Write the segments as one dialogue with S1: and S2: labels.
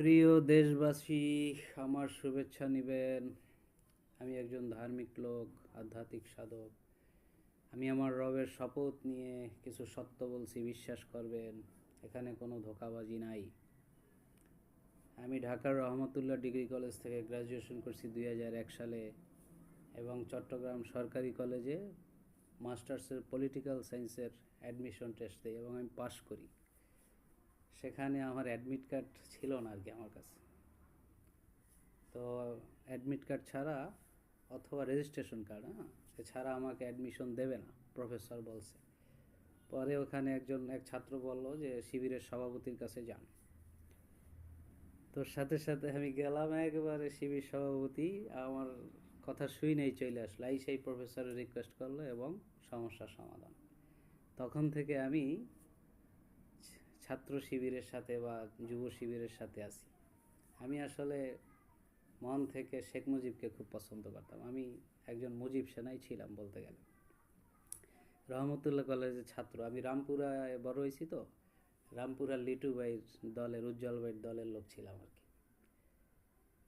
S1: প্রিয় দেশবাসী, আমার শুভেচ্ছা নেবেন। আমি একজন ধার্মিক লোক, আধ্যাত্মিক সাধক। আমি আমার রবের শপথ নিয়ে কিছু সত্য বলছি, বিশ্বাস করবেন, এখানে কোনো ধোকাবাজি নাই। আমি ঢাকার রহমতুল্লাহ ডিগ্রি কলেজ থেকে গ্র্যাজুয়েশন করছি দুই সালে এবং চট্টগ্রাম সরকারি কলেজে মাস্টার্সের পলিটিক্যাল সায়েন্সের অ্যাডমিশন টেস্ট দিই এবং আমি পাশ করি। সেখানে আমার অ্যাডমিট কার্ড ছিল না আর কি আমার কাছে। তো অ্যাডমিট কার্ড ছাড়া অথবা রেজিস্ট্রেশন কার্ড হ্যাঁ? এছাড়া আমাকে অ্যাডমিশন দেবে না প্রফেসর বলছে। পরে ওখানে একজন, এক ছাত্র বলল যে, শিবিরের সভাপতির কাছে যান। তোর সাথে সাথে আমি গেলাম একবারে শিবির সভাপতি, আমার কথা শুই নেই চলে আসলো। এই সেই প্রফেসরের রিকোয়েস্ট করল এবং সমস্যার সমাধান। তখন থেকে আমি ছাত্র শিবিরের সাথে বা যুব শিবিরের সাথে আছি। আমি আসলে মন থেকে শেখ মুজিবকে খুব পছন্দ করতাম। আমি একজন মুজিব সেনাই ছিলাম বলতে গেলে। রহমতুল্লাহ কলেজের ছাত্র। আমি রামপুরায় বড় হয়েছি তো। রামপুরা লিটু ভাইয়ের দলের, উজ্জ্বল ভাইয়ের দলের লোক ছিলাম আর কি।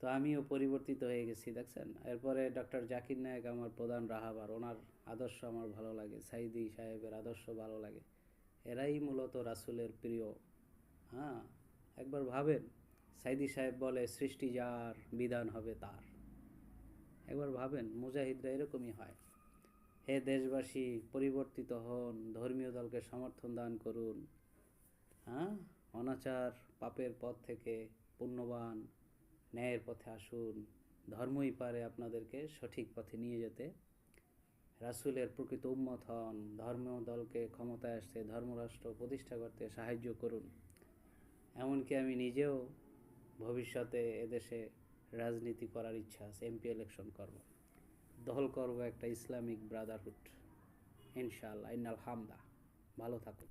S1: তো আমিও পরিবর্তিত হয়ে গেছি, দেখছেন? এরপরে ডক্টর জাকির নায়ক আমার প্রধান রাহাবার। ওনার আদর্শ আমার ভালো লাগে, সাইদি সাহেবের আদর্শ ভালো লাগে। এরাই মূলত রাসুলের প্রিয়। হ্যাঁ একবার ভাবেন সাইদি সাহেব বলে, সৃষ্টি যার বিধান হবে তার। একবার ভাবেন, মুজাহিদরা এরকমই হয়। হে দেশবাসী, পরিবর্তিত হন, ধর্মীয় দলকে সমর্থন দান করুন। হ্যাঁ অনাচার পাপের পথ থেকে পুণ্যবান, ন্যায়ের পথে আসুন। ধর্মই পারে আপনাদেরকে সঠিক পথে নিয়ে যেতে। রাসুলের প্রকৃত উম্মত হন। ধর্ম দলকে ক্ষমতায় আসতে, ধর্মরাষ্ট্র প্রতিষ্ঠা করতে সাহায্য করুন। এমনকি আমি নিজেও ভবিষ্যতে এদেশে রাজনীতি করার ইচ্ছা আছে এমপি ইলেকশন করব। দল করব একটা ইসলামিক ব্রাদারহুড ইনশাআল্লাহ। ইন্নাল হামদা। ভালো থাকুন।